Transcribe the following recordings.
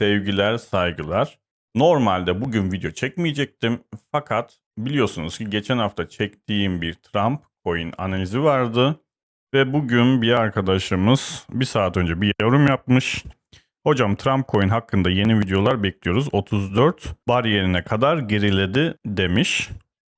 sevgiler, saygılar. Normalde bugün video çekmeyecektim fakat biliyorsunuz ki geçen hafta çektiğim bir Trump coin analizi vardı. Ve bugün bir arkadaşımız bir saat önce bir yorum yapmış. Hocam Trump coin hakkında yeni videolar bekliyoruz. 34 bariyerine kadar geriledi demiş.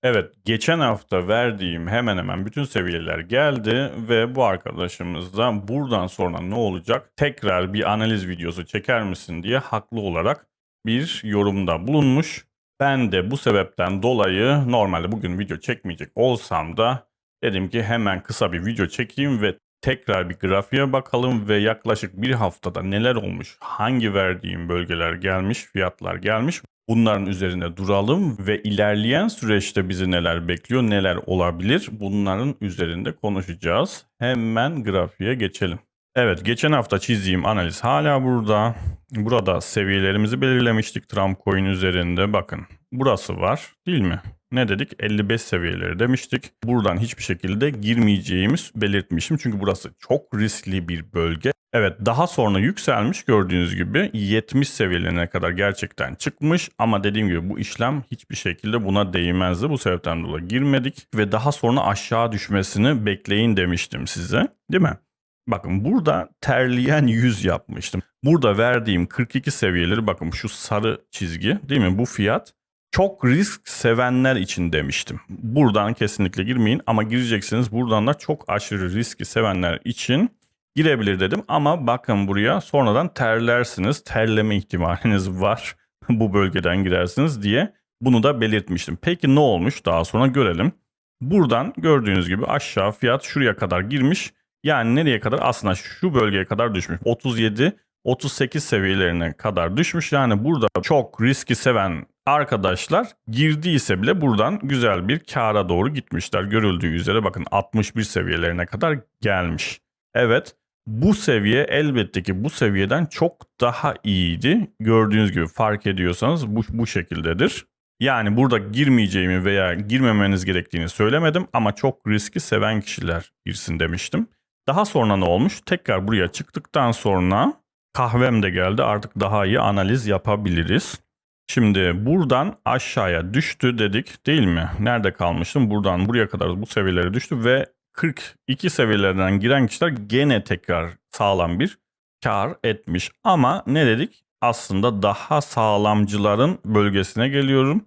Evet, geçen hafta verdiğim hemen hemen bütün seviyeler geldi ve bu arkadaşımız da buradan sonra ne olacak tekrar bir analiz videosu çeker misin diye haklı olarak bir yorumda bulunmuş. Ben de bu sebepten dolayı normalde bugün video çekmeyecek olsam da dedim ki hemen kısa bir video çekeyim ve tekrar bir grafiğe bakalım ve yaklaşık bir haftada neler olmuş, hangi verdiğim bölgeler gelmiş, fiyatlar gelmiş Bunların üzerine duralım ve ilerleyen süreçte bizi neler bekliyor, neler olabilir bunların üzerinde konuşacağız. Hemen grafiğe geçelim. Evet geçen hafta çizdiğim analiz hala burada. Burada seviyelerimizi belirlemiştik Trump coin üzerinde. Bakın burası var değil mi? Ne dedik? 55 seviyeleri demiştik. Buradan hiçbir şekilde girmeyeceğimiz belirtmişim. Çünkü burası çok riskli bir bölge. Evet daha sonra yükselmiş gördüğünüz gibi 70 seviyelerine kadar gerçekten çıkmış ama dediğim gibi bu işlem hiçbir şekilde buna değmezdi. Bu sebepten dolayı girmedik ve daha sonra aşağı düşmesini bekleyin demiştim size değil mi? Bakın burada terleyen yüz yapmıştım. Burada verdiğim 42 seviyeleri bakın şu sarı çizgi değil mi bu fiyat çok risk sevenler için demiştim. Buradan kesinlikle girmeyin ama gireceksiniz buradan da çok aşırı riski sevenler için girebilir dedim ama bakın buraya sonradan terlersiniz. Terleme ihtimaliniz var. Bu bölgeden girersiniz diye bunu da belirtmiştim. Peki ne olmuş? Daha sonra görelim. Buradan gördüğünüz gibi aşağı fiyat şuraya kadar girmiş. Yani nereye kadar? Aslında şu bölgeye kadar düşmüş. 37 38 seviyelerine kadar düşmüş. Yani burada çok riski seven arkadaşlar girdiyse bile buradan güzel bir kara doğru gitmişler. Görüldüğü üzere bakın 61 seviyelerine kadar gelmiş. Evet bu seviye elbette ki bu seviyeden çok daha iyiydi. Gördüğünüz gibi fark ediyorsanız bu, bu şekildedir. Yani burada girmeyeceğimi veya girmemeniz gerektiğini söylemedim ama çok riski seven kişiler girsin demiştim. Daha sonra ne olmuş? Tekrar buraya çıktıktan sonra kahvem de geldi. Artık daha iyi analiz yapabiliriz. Şimdi buradan aşağıya düştü dedik değil mi? Nerede kalmıştım? Buradan buraya kadar bu seviyelere düştü ve 42 seviyelerden giren kişiler gene tekrar sağlam bir kar etmiş. Ama ne dedik? Aslında daha sağlamcıların bölgesine geliyorum.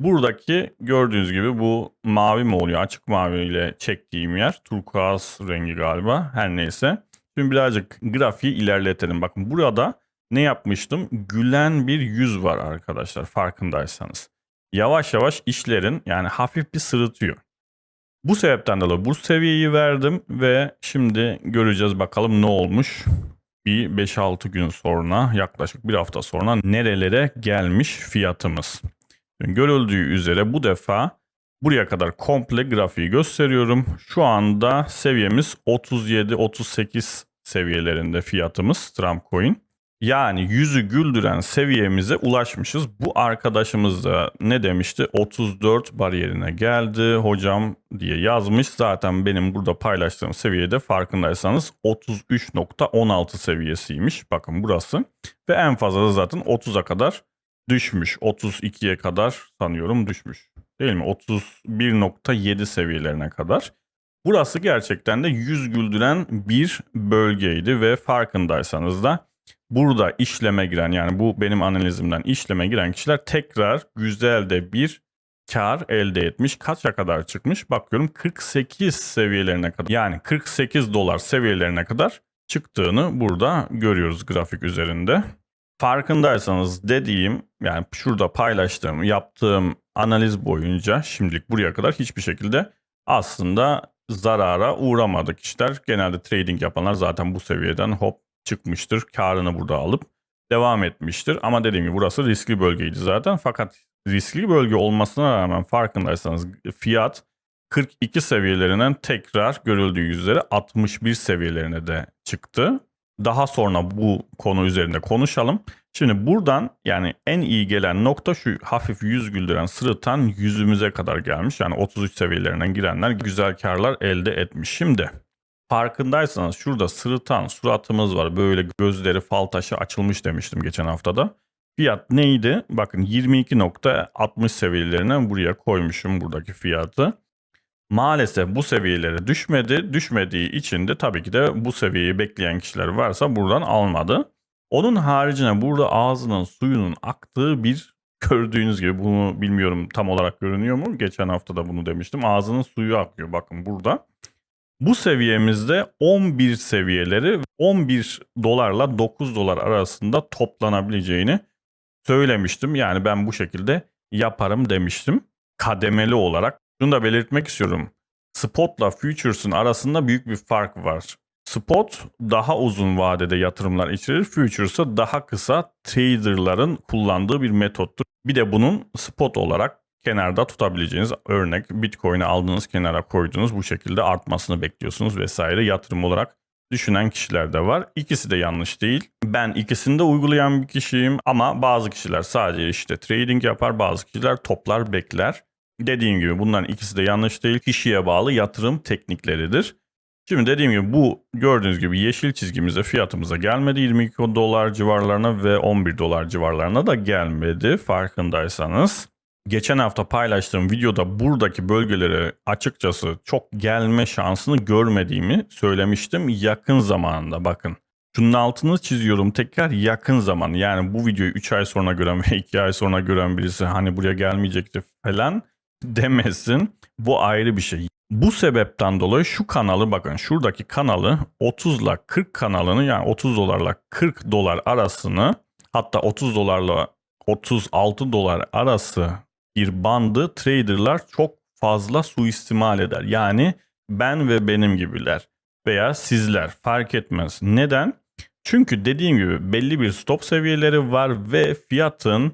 Buradaki gördüğünüz gibi bu mavi mi oluyor? Açık mavi ile çektiğim yer. Turkuaz rengi galiba. Her neyse. Şimdi birazcık grafiği ilerletelim. Bakın burada ne yapmıştım? Gülen bir yüz var arkadaşlar farkındaysanız. Yavaş yavaş işlerin yani hafif bir sırıtıyor. Bu sebepten dolayı bu seviyeyi verdim ve şimdi göreceğiz bakalım ne olmuş. Bir 5-6 gün sonra yaklaşık bir hafta sonra nerelere gelmiş fiyatımız. Görüldüğü üzere bu defa buraya kadar komple grafiği gösteriyorum. Şu anda seviyemiz 37-38 seviyelerinde fiyatımız Trump Coin. Yani yüzü güldüren seviyemize ulaşmışız. Bu arkadaşımız da ne demişti? 34 bariyerine geldi hocam diye yazmış. Zaten benim burada paylaştığım seviyede farkındaysanız 33.16 seviyesiymiş. Bakın burası. Ve en fazla da zaten 30'a kadar düşmüş. 32'ye kadar sanıyorum düşmüş. Değil mi? 31.7 seviyelerine kadar. Burası gerçekten de yüz güldüren bir bölgeydi ve farkındaysanız da burada işleme giren yani bu benim analizimden işleme giren kişiler tekrar güzel de bir kar elde etmiş. Kaça kadar çıkmış? Bakıyorum 48 seviyelerine kadar yani 48 dolar seviyelerine kadar çıktığını burada görüyoruz grafik üzerinde. Farkındaysanız dediğim yani şurada paylaştığım yaptığım analiz boyunca şimdilik buraya kadar hiçbir şekilde aslında zarara uğramadı kişiler. Genelde trading yapanlar zaten bu seviyeden hop çıkmıştır. Karını burada alıp devam etmiştir. Ama dediğim gibi burası riskli bölgeydi zaten. Fakat riskli bölge olmasına rağmen farkındaysanız fiyat 42 seviyelerinden tekrar görüldüğü üzere 61 seviyelerine de çıktı. Daha sonra bu konu üzerinde konuşalım. Şimdi buradan yani en iyi gelen nokta şu hafif yüz güldüren sırıtan yüzümüze kadar gelmiş. Yani 33 seviyelerinden girenler güzel karlar elde etmiş. Şimdi Farkındaysanız şurada sırıtan suratımız var. Böyle gözleri fal taşı açılmış demiştim geçen haftada. Fiyat neydi? Bakın 22.60 seviyelerine buraya koymuşum buradaki fiyatı. Maalesef bu seviyelere düşmedi. Düşmediği için de tabii ki de bu seviyeyi bekleyen kişiler varsa buradan almadı. Onun haricinde burada ağzının suyunun aktığı bir gördüğünüz gibi bunu bilmiyorum tam olarak görünüyor mu? Geçen hafta da bunu demiştim. Ağzının suyu akıyor bakın burada. Bu seviyemizde 11 seviyeleri 11 dolarla 9 dolar arasında toplanabileceğini söylemiştim. Yani ben bu şekilde yaparım demiştim. Kademeli olarak. Şunu da belirtmek istiyorum. Spot'la Futures'ın arasında büyük bir fark var. Spot daha uzun vadede yatırımlar içerir. Futures'ı daha kısa traderların kullandığı bir metottur. Bir de bunun spot olarak kenarda tutabileceğiniz örnek Bitcoin'i aldınız kenara koydunuz bu şekilde artmasını bekliyorsunuz vesaire yatırım olarak düşünen kişiler de var. İkisi de yanlış değil. Ben ikisini de uygulayan bir kişiyim ama bazı kişiler sadece işte trading yapar, bazı kişiler toplar bekler. Dediğim gibi bunların ikisi de yanlış değil. Kişiye bağlı yatırım teknikleridir. Şimdi dediğim gibi bu gördüğünüz gibi yeşil çizgimize fiyatımıza gelmedi. 22 dolar civarlarına ve 11 dolar civarlarına da gelmedi farkındaysanız. Geçen hafta paylaştığım videoda buradaki bölgelere açıkçası çok gelme şansını görmediğimi söylemiştim yakın zamanda bakın. Şunun altını çiziyorum tekrar yakın zaman. Yani bu videoyu 3 ay sonra gören ve 2 ay sonra gören birisi hani buraya gelmeyecekti falan demesin. Bu ayrı bir şey. Bu sebepten dolayı şu kanalı bakın şuradaki kanalı 30 ile 40 kanalını yani 30 dolarla 40 dolar arasını hatta 30 dolarla 36 dolar arası bir bandı traderlar çok fazla suistimal eder. Yani ben ve benim gibiler veya sizler fark etmez. Neden? Çünkü dediğim gibi belli bir stop seviyeleri var ve fiyatın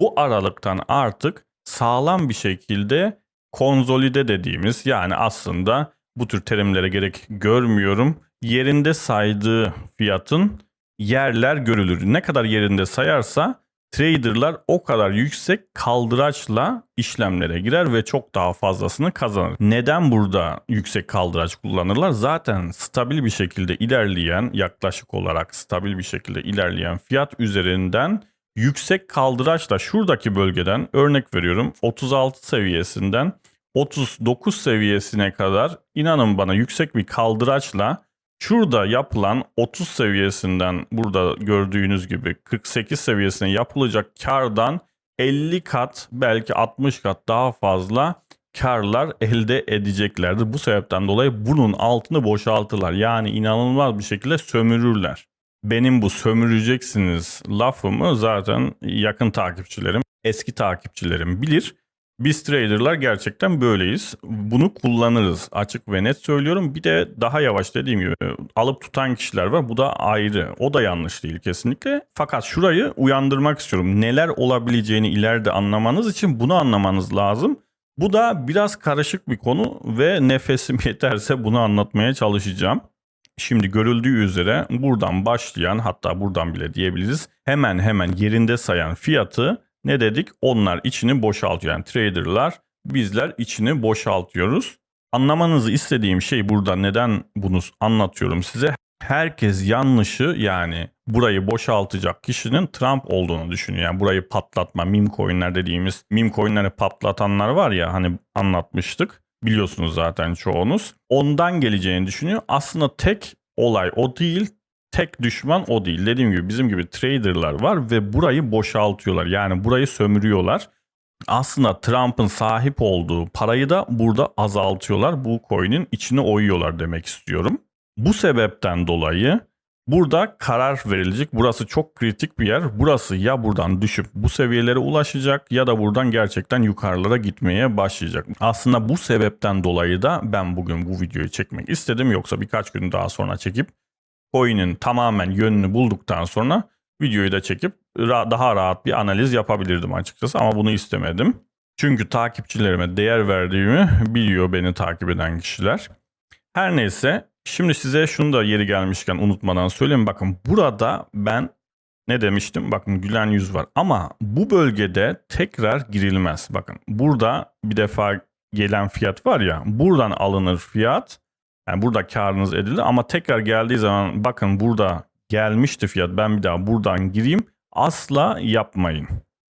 bu aralıktan artık sağlam bir şekilde konsolide dediğimiz yani aslında bu tür terimlere gerek görmüyorum. Yerinde saydığı fiyatın yerler görülür. Ne kadar yerinde sayarsa traderlar o kadar yüksek kaldıraçla işlemlere girer ve çok daha fazlasını kazanır. Neden burada yüksek kaldıraç kullanırlar? Zaten stabil bir şekilde ilerleyen, yaklaşık olarak stabil bir şekilde ilerleyen fiyat üzerinden yüksek kaldıraçla şuradaki bölgeden örnek veriyorum 36 seviyesinden 39 seviyesine kadar inanın bana yüksek bir kaldıraçla Şurada yapılan 30 seviyesinden burada gördüğünüz gibi 48 seviyesine yapılacak kardan 50 kat belki 60 kat daha fazla karlar elde edeceklerdir. Bu sebepten dolayı bunun altını boşaltırlar. Yani inanılmaz bir şekilde sömürürler. Benim bu sömüreceksiniz lafımı zaten yakın takipçilerim, eski takipçilerim bilir. Biz traderlar gerçekten böyleyiz. Bunu kullanırız. Açık ve net söylüyorum. Bir de daha yavaş dediğim gibi alıp tutan kişiler var. Bu da ayrı. O da yanlış değil kesinlikle. Fakat şurayı uyandırmak istiyorum. Neler olabileceğini ileride anlamanız için bunu anlamanız lazım. Bu da biraz karışık bir konu ve nefesim yeterse bunu anlatmaya çalışacağım. Şimdi görüldüğü üzere buradan başlayan hatta buradan bile diyebiliriz hemen hemen yerinde sayan fiyatı ne dedik? Onlar içini boşaltıyor. Yani traderlar bizler içini boşaltıyoruz. Anlamanızı istediğim şey burada neden bunu anlatıyorum size. Herkes yanlışı yani burayı boşaltacak kişinin Trump olduğunu düşünüyor. Yani burayı patlatma, meme coinler dediğimiz meme coinleri patlatanlar var ya hani anlatmıştık. Biliyorsunuz zaten çoğunuz. Ondan geleceğini düşünüyor. Aslında tek olay o değil tek düşman o değil. Dediğim gibi bizim gibi traderlar var ve burayı boşaltıyorlar. Yani burayı sömürüyorlar. Aslında Trump'ın sahip olduğu parayı da burada azaltıyorlar. Bu coin'in içine oyuyorlar demek istiyorum. Bu sebepten dolayı burada karar verilecek. Burası çok kritik bir yer. Burası ya buradan düşüp bu seviyelere ulaşacak ya da buradan gerçekten yukarılara gitmeye başlayacak. Aslında bu sebepten dolayı da ben bugün bu videoyu çekmek istedim. Yoksa birkaç gün daha sonra çekip coin'in tamamen yönünü bulduktan sonra videoyu da çekip daha rahat bir analiz yapabilirdim açıkçası ama bunu istemedim. Çünkü takipçilerime değer verdiğimi biliyor beni takip eden kişiler. Her neyse şimdi size şunu da yeri gelmişken unutmadan söyleyeyim. Bakın burada ben ne demiştim? Bakın gülen yüz var. Ama bu bölgede tekrar girilmez. Bakın burada bir defa gelen fiyat var ya. Buradan alınır fiyat Yani burada karınız edildi ama tekrar geldiği zaman bakın burada gelmişti fiyat ben bir daha buradan gireyim asla yapmayın.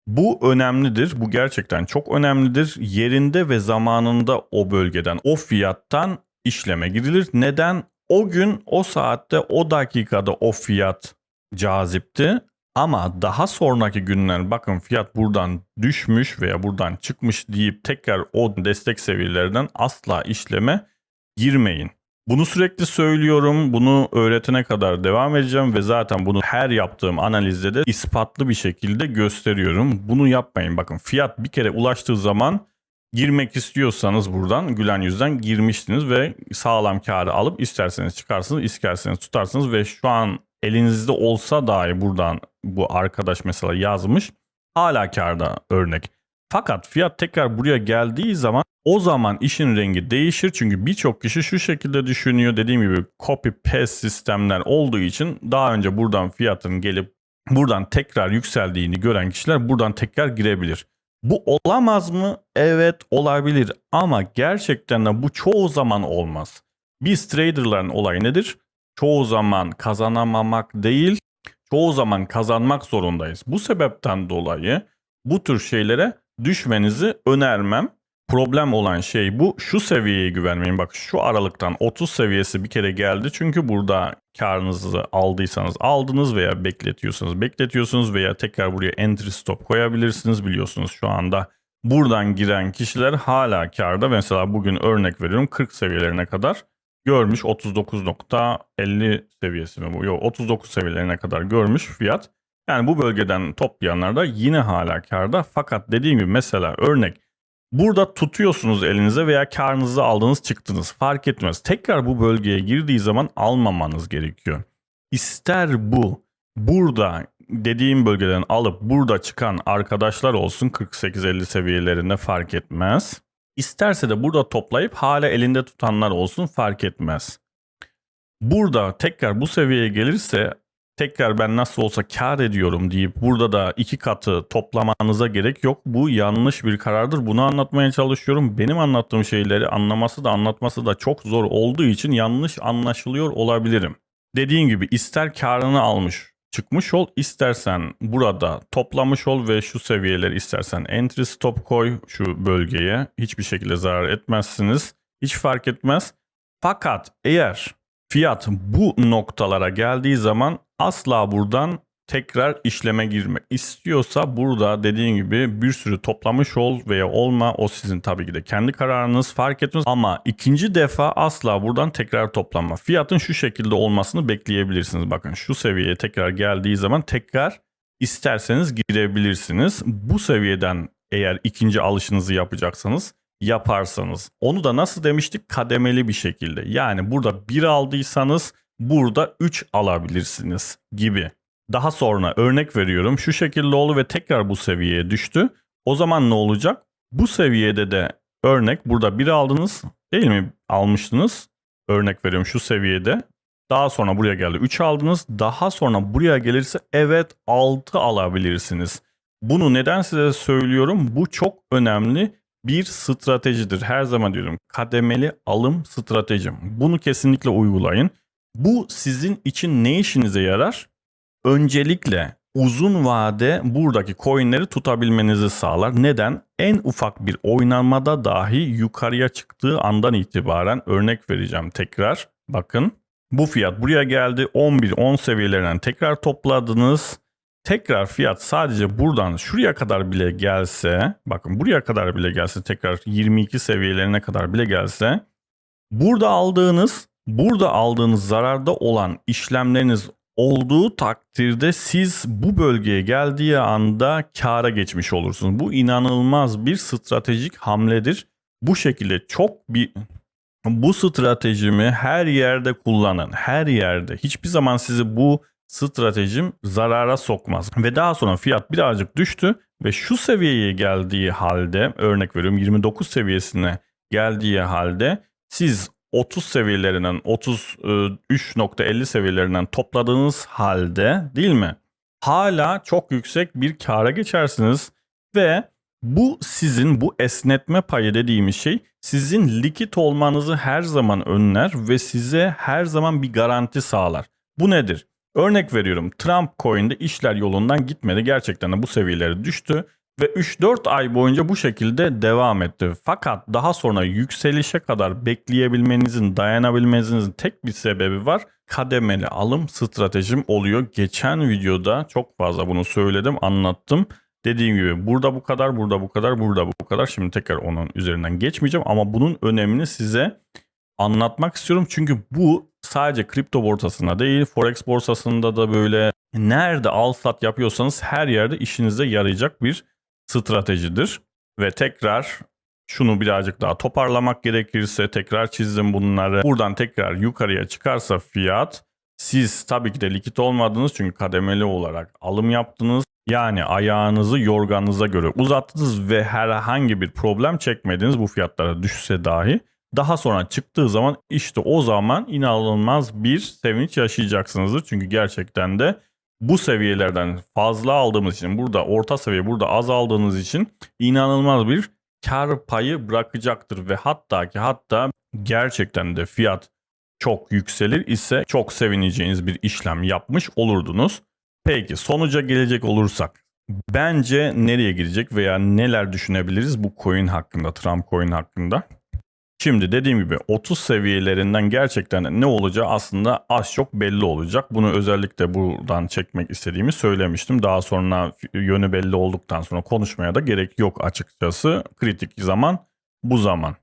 Bu önemlidir. Bu gerçekten çok önemlidir. Yerinde ve zamanında o bölgeden, o fiyattan işleme girilir. Neden? O gün, o saatte, o dakikada o fiyat cazipti. Ama daha sonraki günler bakın fiyat buradan düşmüş veya buradan çıkmış deyip tekrar o destek seviyelerden asla işleme girmeyin. Bunu sürekli söylüyorum. Bunu öğretene kadar devam edeceğim ve zaten bunu her yaptığım analizde de ispatlı bir şekilde gösteriyorum. Bunu yapmayın. Bakın fiyat bir kere ulaştığı zaman girmek istiyorsanız buradan gülen yüzden girmiştiniz ve sağlam karı alıp isterseniz çıkarsınız, isterseniz tutarsınız ve şu an elinizde olsa dahi buradan bu arkadaş mesela yazmış hala karda örnek. Fakat fiyat tekrar buraya geldiği zaman o zaman işin rengi değişir. Çünkü birçok kişi şu şekilde düşünüyor. Dediğim gibi copy paste sistemler olduğu için daha önce buradan fiyatın gelip buradan tekrar yükseldiğini gören kişiler buradan tekrar girebilir. Bu olamaz mı? Evet olabilir ama gerçekten de bu çoğu zaman olmaz. Biz traderların olayı nedir? Çoğu zaman kazanamamak değil, çoğu zaman kazanmak zorundayız. Bu sebepten dolayı bu tür şeylere düşmenizi önermem. Problem olan şey bu. Şu seviyeye güvenmeyin. Bak şu aralıktan 30 seviyesi bir kere geldi. Çünkü burada karınızı aldıysanız aldınız veya bekletiyorsanız bekletiyorsunuz veya tekrar buraya entry stop koyabilirsiniz biliyorsunuz şu anda. Buradan giren kişiler hala karda. Mesela bugün örnek veriyorum 40 seviyelerine kadar görmüş 39.50 seviyesi mi bu? Yok 39 seviyelerine kadar görmüş fiyat. Yani bu bölgeden toplayanlar da yine hala karda. Fakat dediğim gibi mesela örnek burada tutuyorsunuz elinize veya karınızı aldınız çıktınız fark etmez. Tekrar bu bölgeye girdiği zaman almamanız gerekiyor. İster bu burada dediğim bölgeden alıp burada çıkan arkadaşlar olsun 48-50 seviyelerinde fark etmez. İsterse de burada toplayıp hala elinde tutanlar olsun fark etmez. Burada tekrar bu seviyeye gelirse tekrar ben nasıl olsa kar ediyorum deyip burada da iki katı toplamanıza gerek yok. Bu yanlış bir karardır. Bunu anlatmaya çalışıyorum. Benim anlattığım şeyleri anlaması da anlatması da çok zor olduğu için yanlış anlaşılıyor olabilirim. Dediğim gibi ister karını almış çıkmış ol istersen burada toplamış ol ve şu seviyeleri istersen entry stop koy şu bölgeye hiçbir şekilde zarar etmezsiniz. Hiç fark etmez. Fakat eğer fiyat bu noktalara geldiği zaman asla buradan tekrar işleme girmek istiyorsa burada dediğim gibi bir sürü toplamış ol veya olma o sizin tabii ki de kendi kararınız fark etmez ama ikinci defa asla buradan tekrar toplanma. Fiyatın şu şekilde olmasını bekleyebilirsiniz. Bakın şu seviyeye tekrar geldiği zaman tekrar isterseniz girebilirsiniz. Bu seviyeden eğer ikinci alışınızı yapacaksanız yaparsanız onu da nasıl demiştik kademeli bir şekilde. Yani burada bir aldıysanız burada 3 alabilirsiniz gibi. Daha sonra örnek veriyorum şu şekilde oldu ve tekrar bu seviyeye düştü. O zaman ne olacak? Bu seviyede de örnek burada 1 aldınız değil mi? Almıştınız. Örnek veriyorum şu seviyede. Daha sonra buraya geldi 3 aldınız. Daha sonra buraya gelirse evet 6 alabilirsiniz. Bunu neden size söylüyorum? Bu çok önemli bir stratejidir. Her zaman diyorum kademeli alım stratejim. Bunu kesinlikle uygulayın. Bu sizin için ne işinize yarar? Öncelikle uzun vade buradaki coinleri tutabilmenizi sağlar. Neden? En ufak bir oynamada dahi yukarıya çıktığı andan itibaren örnek vereceğim tekrar. Bakın bu fiyat buraya geldi. 11-10 seviyelerinden tekrar topladınız. Tekrar fiyat sadece buradan şuraya kadar bile gelse, bakın buraya kadar bile gelse tekrar 22 seviyelerine kadar bile gelse burada aldığınız Burada aldığınız zararda olan işlemleriniz olduğu takdirde siz bu bölgeye geldiği anda kâra geçmiş olursunuz. Bu inanılmaz bir stratejik hamledir. Bu şekilde çok bir bu stratejimi her yerde kullanın. Her yerde. Hiçbir zaman sizi bu stratejim zarara sokmaz. Ve daha sonra fiyat birazcık düştü ve şu seviyeye geldiği halde örnek veriyorum 29 seviyesine geldiği halde siz 30 seviyelerinden 33.50 seviyelerinden topladığınız halde değil mi? Hala çok yüksek bir kâra geçersiniz ve Bu sizin bu esnetme payı dediğimiz şey sizin likit olmanızı her zaman önler ve size her zaman bir garanti sağlar. Bu nedir? Örnek veriyorum Trump coin'de işler yolundan gitmedi. Gerçekten de bu seviyelere düştü ve 3-4 ay boyunca bu şekilde devam etti. Fakat daha sonra yükselişe kadar bekleyebilmenizin, dayanabilmenizin tek bir sebebi var. Kademeli alım stratejim oluyor. Geçen videoda çok fazla bunu söyledim, anlattım. Dediğim gibi burada bu kadar, burada bu kadar, burada bu kadar. Şimdi tekrar onun üzerinden geçmeyeceğim ama bunun önemini size anlatmak istiyorum. Çünkü bu sadece kripto borsasında değil, forex borsasında da böyle nerede al sat yapıyorsanız her yerde işinize yarayacak bir stratejidir. Ve tekrar şunu birazcık daha toparlamak gerekirse tekrar çizdim bunları. Buradan tekrar yukarıya çıkarsa fiyat siz tabii ki de likit olmadınız çünkü kademeli olarak alım yaptınız. Yani ayağınızı yorganınıza göre uzattınız ve herhangi bir problem çekmediniz bu fiyatlara düşse dahi. Daha sonra çıktığı zaman işte o zaman inanılmaz bir sevinç yaşayacaksınızdır. Çünkü gerçekten de bu seviyelerden fazla aldığımız için burada orta seviye burada az aldığınız için inanılmaz bir kar payı bırakacaktır ve hatta ki hatta gerçekten de fiyat çok yükselir ise çok sevineceğiniz bir işlem yapmış olurdunuz. Peki sonuca gelecek olursak bence nereye gidecek veya neler düşünebiliriz bu coin hakkında, Trump coin hakkında? Şimdi dediğim gibi 30 seviyelerinden gerçekten ne olacağı aslında az çok belli olacak. Bunu özellikle buradan çekmek istediğimi söylemiştim. Daha sonra yönü belli olduktan sonra konuşmaya da gerek yok açıkçası. Kritik zaman bu zaman.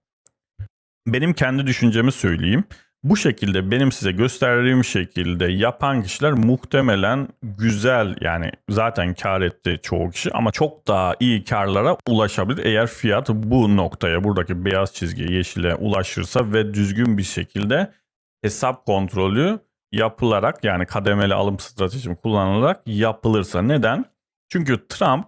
Benim kendi düşüncemi söyleyeyim. Bu şekilde benim size gösterdiğim şekilde yapan kişiler muhtemelen güzel yani zaten kar etti çoğu kişi ama çok daha iyi karlara ulaşabilir eğer fiyat bu noktaya buradaki beyaz çizgiye yeşile ulaşırsa ve düzgün bir şekilde hesap kontrolü yapılarak yani kademeli alım stratejim kullanılarak yapılırsa. Neden? Çünkü Trump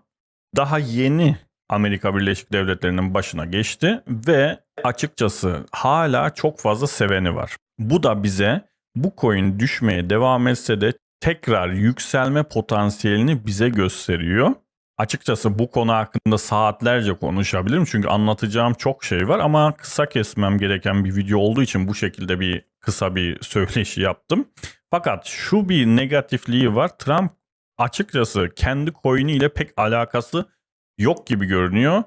daha yeni Amerika Birleşik Devletleri'nin başına geçti ve açıkçası hala çok fazla seveni var. Bu da bize bu coin düşmeye devam etse de tekrar yükselme potansiyelini bize gösteriyor. Açıkçası bu konu hakkında saatlerce konuşabilirim çünkü anlatacağım çok şey var ama kısa kesmem gereken bir video olduğu için bu şekilde bir kısa bir söyleşi yaptım. Fakat şu bir negatifliği var. Trump açıkçası kendi coin'iyle pek alakası yok gibi görünüyor.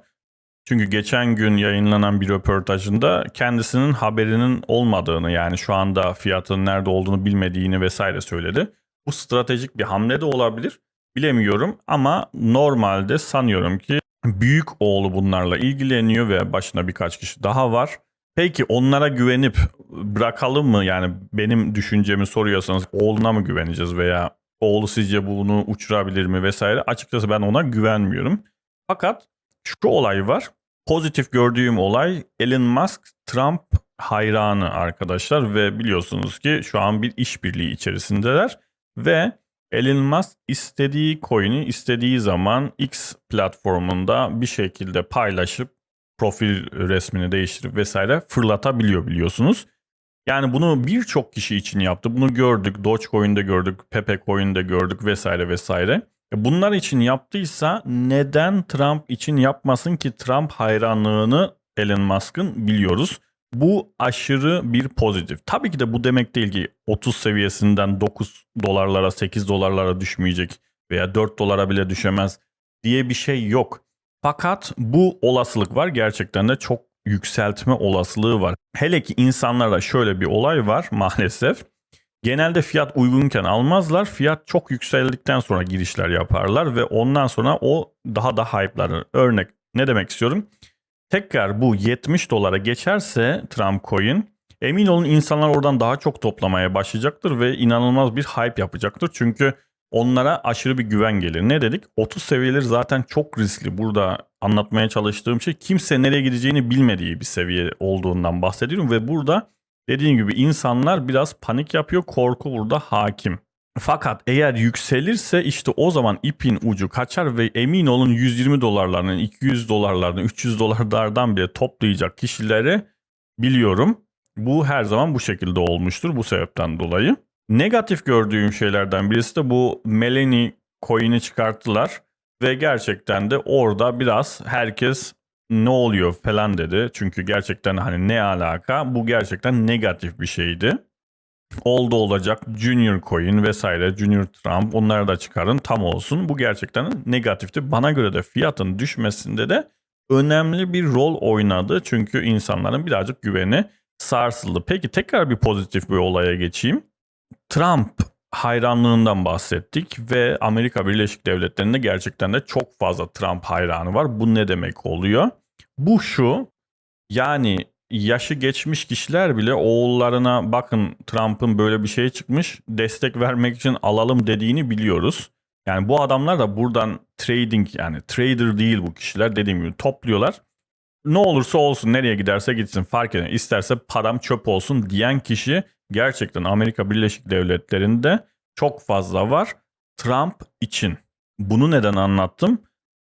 Çünkü geçen gün yayınlanan bir röportajında kendisinin haberinin olmadığını yani şu anda fiyatın nerede olduğunu bilmediğini vesaire söyledi. Bu stratejik bir hamle de olabilir. Bilemiyorum ama normalde sanıyorum ki büyük oğlu bunlarla ilgileniyor ve başına birkaç kişi daha var. Peki onlara güvenip bırakalım mı? Yani benim düşüncemi soruyorsanız oğluna mı güveneceğiz veya oğlu sizce bunu uçurabilir mi vesaire? Açıkçası ben ona güvenmiyorum. Fakat şu olay var. Pozitif gördüğüm olay Elon Musk Trump hayranı arkadaşlar ve biliyorsunuz ki şu an bir işbirliği içerisindeler ve Elon Musk istediği coin'i istediği zaman X platformunda bir şekilde paylaşıp profil resmini değiştirip vesaire fırlatabiliyor biliyorsunuz. Yani bunu birçok kişi için yaptı. Bunu gördük. Dogecoin'de gördük, Pepe Coin'de gördük vesaire vesaire. E, bunlar için yaptıysa neden Trump için yapmasın ki Trump hayranlığını Elon Musk'ın biliyoruz. Bu aşırı bir pozitif. Tabii ki de bu demek değil ki 30 seviyesinden 9 dolarlara 8 dolarlara düşmeyecek veya 4 dolara bile düşemez diye bir şey yok. Fakat bu olasılık var gerçekten de çok yükseltme olasılığı var. Hele ki insanlarda şöyle bir olay var maalesef. Genelde fiyat uygunken almazlar. Fiyat çok yükseldikten sonra girişler yaparlar ve ondan sonra o daha da hype'lar. Örnek ne demek istiyorum? Tekrar bu 70 dolara geçerse Trump coin emin olun insanlar oradan daha çok toplamaya başlayacaktır ve inanılmaz bir hype yapacaktır. Çünkü onlara aşırı bir güven gelir. Ne dedik? 30 seviyeleri zaten çok riskli. Burada anlatmaya çalıştığım şey kimse nereye gideceğini bilmediği bir seviye olduğundan bahsediyorum ve burada Dediğim gibi insanlar biraz panik yapıyor. Korku burada hakim. Fakat eğer yükselirse işte o zaman ipin ucu kaçar ve emin olun 120 dolarlardan, 200 dolarlardan, 300 dolarlardan bile toplayacak kişileri biliyorum. Bu her zaman bu şekilde olmuştur bu sebepten dolayı. Negatif gördüğüm şeylerden birisi de bu Melanie coin'i çıkarttılar Ve gerçekten de orada biraz herkes ne oluyor falan dedi. Çünkü gerçekten hani ne alaka bu gerçekten negatif bir şeydi. Oldu olacak Junior Coin vesaire Junior Trump onları da çıkarın tam olsun. Bu gerçekten negatifti. Bana göre de fiyatın düşmesinde de önemli bir rol oynadı. Çünkü insanların birazcık güveni sarsıldı. Peki tekrar bir pozitif bir olaya geçeyim. Trump hayranlığından bahsettik ve Amerika Birleşik Devletleri'nde gerçekten de çok fazla Trump hayranı var. Bu ne demek oluyor? Bu şu yani yaşı geçmiş kişiler bile oğullarına bakın Trump'ın böyle bir şey çıkmış destek vermek için alalım dediğini biliyoruz. Yani bu adamlar da buradan trading yani trader değil bu kişiler dediğim gibi topluyorlar. Ne olursa olsun nereye giderse gitsin fark eden isterse param çöp olsun diyen kişi gerçekten Amerika Birleşik Devletleri'nde çok fazla var. Trump için. Bunu neden anlattım?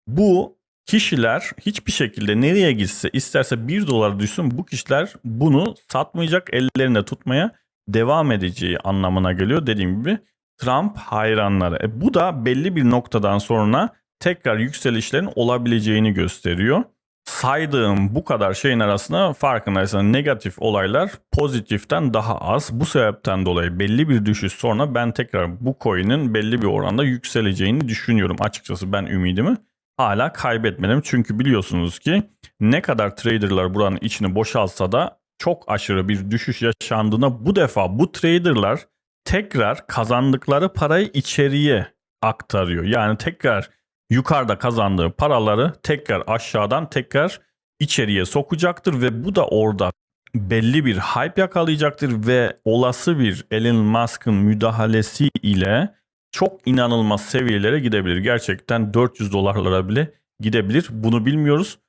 Bu kişiler hiçbir şekilde nereye gitse isterse 1 dolar düşsün bu kişiler bunu satmayacak ellerinde tutmaya devam edeceği anlamına geliyor. Dediğim gibi Trump hayranları. E bu da belli bir noktadan sonra tekrar yükselişlerin olabileceğini gösteriyor. Saydığım bu kadar şeyin arasında farkındaysan negatif olaylar pozitiften daha az. Bu sebepten dolayı belli bir düşüş sonra ben tekrar bu coin'in belli bir oranda yükseleceğini düşünüyorum. Açıkçası ben ümidimi hala kaybetmedim. Çünkü biliyorsunuz ki ne kadar traderlar buranın içini boşaltsa da çok aşırı bir düşüş yaşandığına bu defa bu traderlar tekrar kazandıkları parayı içeriye aktarıyor. Yani tekrar yukarıda kazandığı paraları tekrar aşağıdan tekrar içeriye sokacaktır ve bu da orada belli bir hype yakalayacaktır ve olası bir Elon Musk'ın müdahalesi ile çok inanılmaz seviyelere gidebilir. Gerçekten 400 dolarlara bile gidebilir. Bunu bilmiyoruz.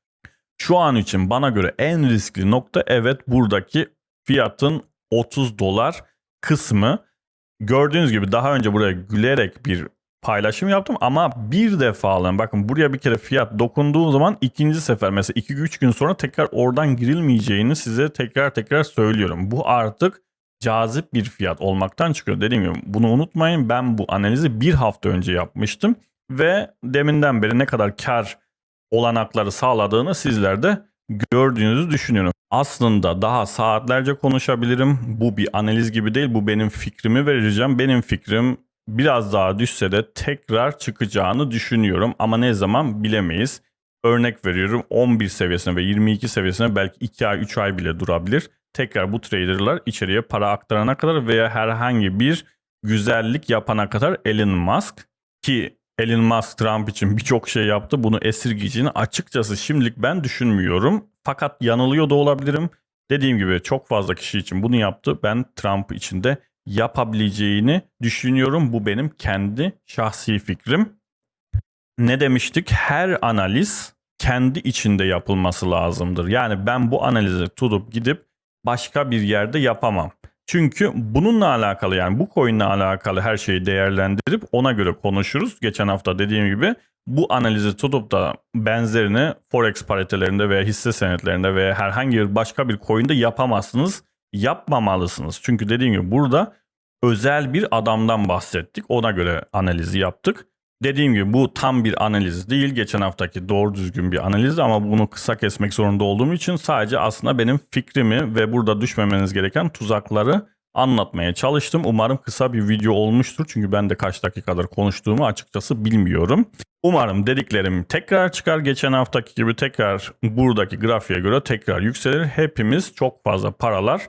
Şu an için bana göre en riskli nokta evet buradaki fiyatın 30 dolar kısmı. Gördüğünüz gibi daha önce buraya gülerek bir paylaşım yaptım ama bir defa bakın buraya bir kere fiyat dokunduğu zaman ikinci sefer mesela 2-3 gün sonra tekrar oradan girilmeyeceğini size tekrar tekrar söylüyorum. Bu artık cazip bir fiyat olmaktan çıkıyor. Dediğim gibi bunu unutmayın ben bu analizi bir hafta önce yapmıştım ve deminden beri ne kadar kar olanakları sağladığını sizler de gördüğünüzü düşünüyorum. Aslında daha saatlerce konuşabilirim. Bu bir analiz gibi değil. Bu benim fikrimi vereceğim. Benim fikrim biraz daha düşse de tekrar çıkacağını düşünüyorum. Ama ne zaman bilemeyiz. Örnek veriyorum 11 seviyesine ve 22 seviyesine belki 2 ay 3 ay bile durabilir tekrar bu traderlar içeriye para aktarana kadar veya herhangi bir güzellik yapana kadar Elon Musk ki Elon Musk Trump için birçok şey yaptı. Bunu esirgeyeceğini açıkçası şimdilik ben düşünmüyorum. Fakat yanılıyor da olabilirim. Dediğim gibi çok fazla kişi için bunu yaptı. Ben Trump için de yapabileceğini düşünüyorum. Bu benim kendi şahsi fikrim. Ne demiştik? Her analiz kendi içinde yapılması lazımdır. Yani ben bu analizi tutup gidip başka bir yerde yapamam. Çünkü bununla alakalı yani bu coin'le alakalı her şeyi değerlendirip ona göre konuşuruz. Geçen hafta dediğim gibi bu analizi tutup da benzerini forex paritelerinde veya hisse senetlerinde veya herhangi bir başka bir coin'de yapamazsınız. Yapmamalısınız. Çünkü dediğim gibi burada özel bir adamdan bahsettik. Ona göre analizi yaptık. Dediğim gibi bu tam bir analiz değil. Geçen haftaki doğru düzgün bir analiz ama bunu kısa kesmek zorunda olduğum için sadece aslında benim fikrimi ve burada düşmemeniz gereken tuzakları anlatmaya çalıştım. Umarım kısa bir video olmuştur. Çünkü ben de kaç dakikadır konuştuğumu açıkçası bilmiyorum. Umarım dediklerim tekrar çıkar. Geçen haftaki gibi tekrar buradaki grafiğe göre tekrar yükselir. Hepimiz çok fazla paralar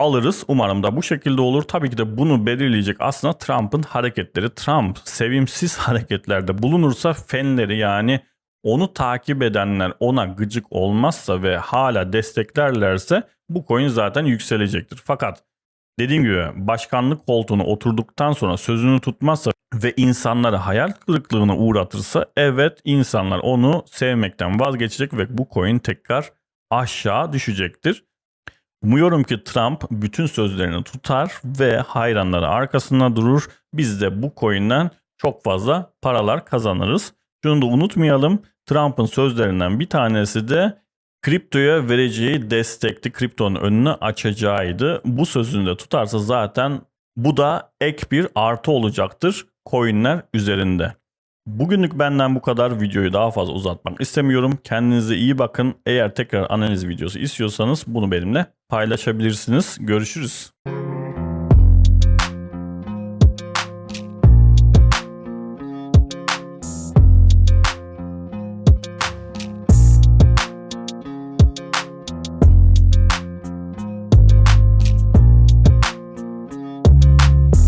alırız. Umarım da bu şekilde olur. Tabii ki de bunu belirleyecek aslında Trump'ın hareketleri. Trump sevimsiz hareketlerde bulunursa fenleri yani onu takip edenler ona gıcık olmazsa ve hala desteklerlerse bu coin zaten yükselecektir. Fakat dediğim gibi başkanlık koltuğuna oturduktan sonra sözünü tutmazsa ve insanları hayal kırıklığına uğratırsa evet insanlar onu sevmekten vazgeçecek ve bu coin tekrar aşağı düşecektir. Umuyorum ki Trump bütün sözlerini tutar ve hayranları arkasında durur. Biz de bu coin'den çok fazla paralar kazanırız. Şunu da unutmayalım. Trump'ın sözlerinden bir tanesi de kriptoya vereceği destekti. Kriptonun önünü açacağıydı. Bu sözünü de tutarsa zaten bu da ek bir artı olacaktır coin'ler üzerinde. Bugünlük benden bu kadar. Videoyu daha fazla uzatmak istemiyorum. Kendinize iyi bakın. Eğer tekrar analiz videosu istiyorsanız bunu benimle paylaşabilirsiniz. Görüşürüz.